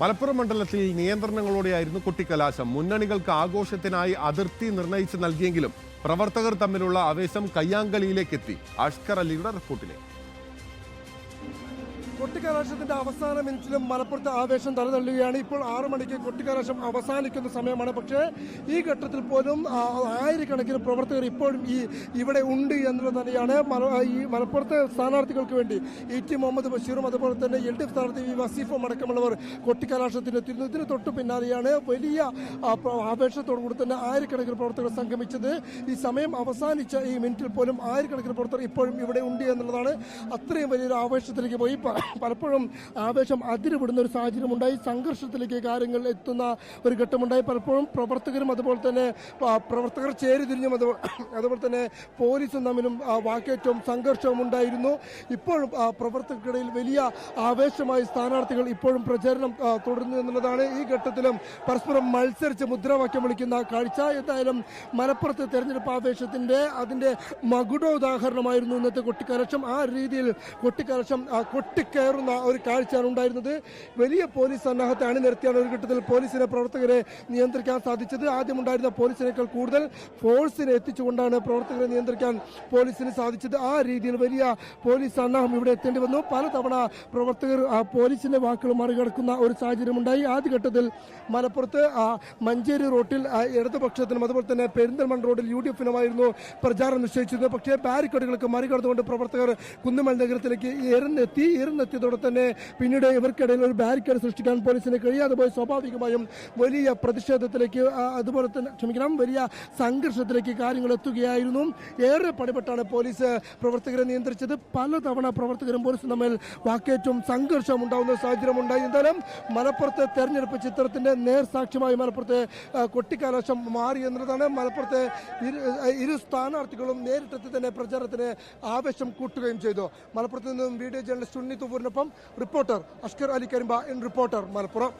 മലപ്പുറം മണ്ഡലത്തിൽ നിയന്ത്രണങ്ങളോടെയായിരുന്നു കുട്ടിക്കലാശം. മുന്നണികൾക്ക് ആഘോഷത്തിനായി അതിർത്തി നിർണയിച്ച് നൽകിയെങ്കിലും പ്രവർത്തകർ തമ്മിലുള്ള ആവേശം കയ്യാങ്കളിയിലേക്കെത്തി. അഷ്കർ അലിയുടെ റിപ്പോർട്ടിലേക്ക്. കൊട്ടിക്കലാശത്തിന്റെ അവസാന മിനിറ്റിലും മലപ്പുറത്ത് ആവേശം തലതള്ളുകയാണ്. ഇപ്പോൾ ആറു മണിക്ക് കൊട്ടിക്കലാശം അവസാനിക്കുന്ന സമയമാണ്. പക്ഷേ ഈ ഘട്ടത്തിൽ പോലും ആയിരക്കണക്കിന് പ്രവർത്തകർ ഇപ്പോഴും ഈ ഇവിടെ ഉണ്ട് എന്നുള്ളത് തന്നെയാണ് ഈ മലപ്പുറത്തെ സ്ഥാനാർത്ഥികൾക്ക് വേണ്ടി. ഇ ടി മുഹമ്മദ് ബഷീറും അതുപോലെ തന്നെ എൽ ഡി എഫ് സ്ഥാനാർത്ഥി വി വസീഫും അടക്കമുള്ളവർ കൊട്ടിക്കലാശത്തിന് എത്തിയിരുന്നു. ഇതിന് തൊട്ട് പിന്നാലെയാണ് വലിയ ആവേശത്തോടു കൂടി തന്നെ ആയിരക്കണക്കിന് പ്രവർത്തകർ സംഗമിച്ചത്. ഈ സമയം അവസാനിച്ച ഈ മിനിറ്റിൽ പോലും ആയിരക്കണക്കിന് പ്രവർത്തകർ ഇപ്പോഴും ഇവിടെ ഉണ്ട് എന്നുള്ളതാണ് അത്രയും വലിയൊരു ആവേശത്തിലേക്ക് പോയി. പലപ്പോഴും ആവേശം അതിരുവിടുന്ന ഒരു സാഹചര്യമുണ്ടായി. സംഘർഷത്തിലേക്ക് കാര്യങ്ങൾ എത്തുന്ന ഒരു ഘട്ടമുണ്ടായി. പലപ്പോഴും പ്രവർത്തകരും അതുപോലെ തന്നെ പ്രവർത്തകർ ചേരിതിരിഞ്ഞും അതുപോലെ തന്നെ പോലീസും തമ്മിലും വാക്കേറ്റവും സംഘർഷവും ഉണ്ടായിരുന്നു. ഇപ്പോഴും പ്രവർത്തകർക്കിടയിൽ വലിയ ആവേശമായി സ്ഥാനാർത്ഥികൾ ഇപ്പോഴും പ്രചാരണം തുടരുന്നു എന്നുള്ളതാണ് ഈ ഘട്ടത്തിലും പരസ്പരം മത്സരിച്ച് മുദ്രാവാക്യം വിളിക്കുന്ന കാഴ്ച. എന്തായാലും മലപ്പുറത്ത് തെരഞ്ഞെടുപ്പ് ആവേശത്തിന്റെ അതിന്റെ മകുടോദാഹരണമായിരുന്നു ഇന്നത്തെ കൊട്ടിക്കലക്ഷം. ആ രീതിയിൽ കൊട്ടിക്കലക്ഷം ആ, കൊട്ടിക്കയറുന്ന ഒരു കാഴ്ചയാണ് ഉണ്ടായിരുന്നത്. വലിയ പോലീസ് സന്നാഹത്തെ അണിനിരത്തിയാണ് ഒരു ഘട്ടത്തിൽ പോലീസിനെ പ്രവർത്തകരെ നിയന്ത്രിക്കാൻ സാധിച്ചത്. ആദ്യമുണ്ടായിരുന്ന പോലീസിനേക്കാൾ കൂടുതൽ ഫോഴ്സിനെ എത്തിച്ചുകൊണ്ടാണ് പ്രവർത്തകരെ നിയന്ത്രിക്കാൻ പോലീസിന് സാധിച്ചത്. ആ രീതിയിൽ വലിയ പോലീസ് സന്നാഹം ഇവിടെ എത്തേണ്ടി വന്നു. പലതവണ പ്രവർത്തകർ പോലീസിന്റെ വാക്കുകൾ മറികടക്കുന്ന ഒരു സാഹചര്യമുണ്ടായി ആദ്യഘട്ടത്തിൽ മലപ്പുറത്ത് മഞ്ചേരി റോട്ടിൽ ഇടതുപക്ഷത്തിനും അതുപോലെ തന്നെ പെരിന്തൽമൺ റോഡിൽ യു ഡി എഫിനുമായിരുന്നു പ്രചാരണം നിശ്ചയിച്ചിരുന്നത്. പക്ഷേ ബാരിക്കേഡുകൾക്ക് മറികടന്നുകൊണ്ട് പ്രവർത്തകർ കുന്നുമൽ നഗരത്തിലേക്ക് ഇറന്നെത്തി ഇറന്നെത്തിയതോടെ തന്നെ പിന്നീട് ഇവർക്കിടയിൽ ഒരു ബാരിക്കേഡ് സൃഷ്ടിക്കാൻ പോലീസിന് കഴിയാതെ പോയി സ്വാഭാവികമായും വലിയ പ്രതിഷേധത്തിലേക്ക് അതുപോലെ തന്നെ ക്ഷമിക്കണം വലിയ സംഘർഷത്തിലേക്ക് കാര്യങ്ങൾ എത്തുകയായിരുന്നു. ഏറെ പടിപെട്ടാണ് പോലീസ് പ്രവർത്തകരെ നിയന്ത്രിച്ചത്. പലതവണ പ്രവർത്തകരും പോലീസും തമ്മിൽ വാക്കേറ്റവും സംഘർഷം ഉണ്ടാകുന്ന സാഹചര്യം ഉണ്ടായി. എന്തായാലും മലപ്പുറത്തെ തെരഞ്ഞെടുപ്പ് ചിത്രത്തിന്റെ നേർസാക്ഷ്യമായി മലപ്പുറത്തെ കൊട്ടിക്കാലാശം മാറി എന്നതാണ് മലപ്പുറത്തെ ഇരു സ്ഥാനാർത്ഥികളും നേരിട്ടെത്തി തന്നെ പ്രചാരണത്തിന് ആവേശം കൂട്ടുകയും ചെയ്തു. മലപ്പുറത്ത് നിന്നും video journalist Unni തുവൂരിനൊപ്പം reporter Ashkar Ali Karimba in reporter Malappuram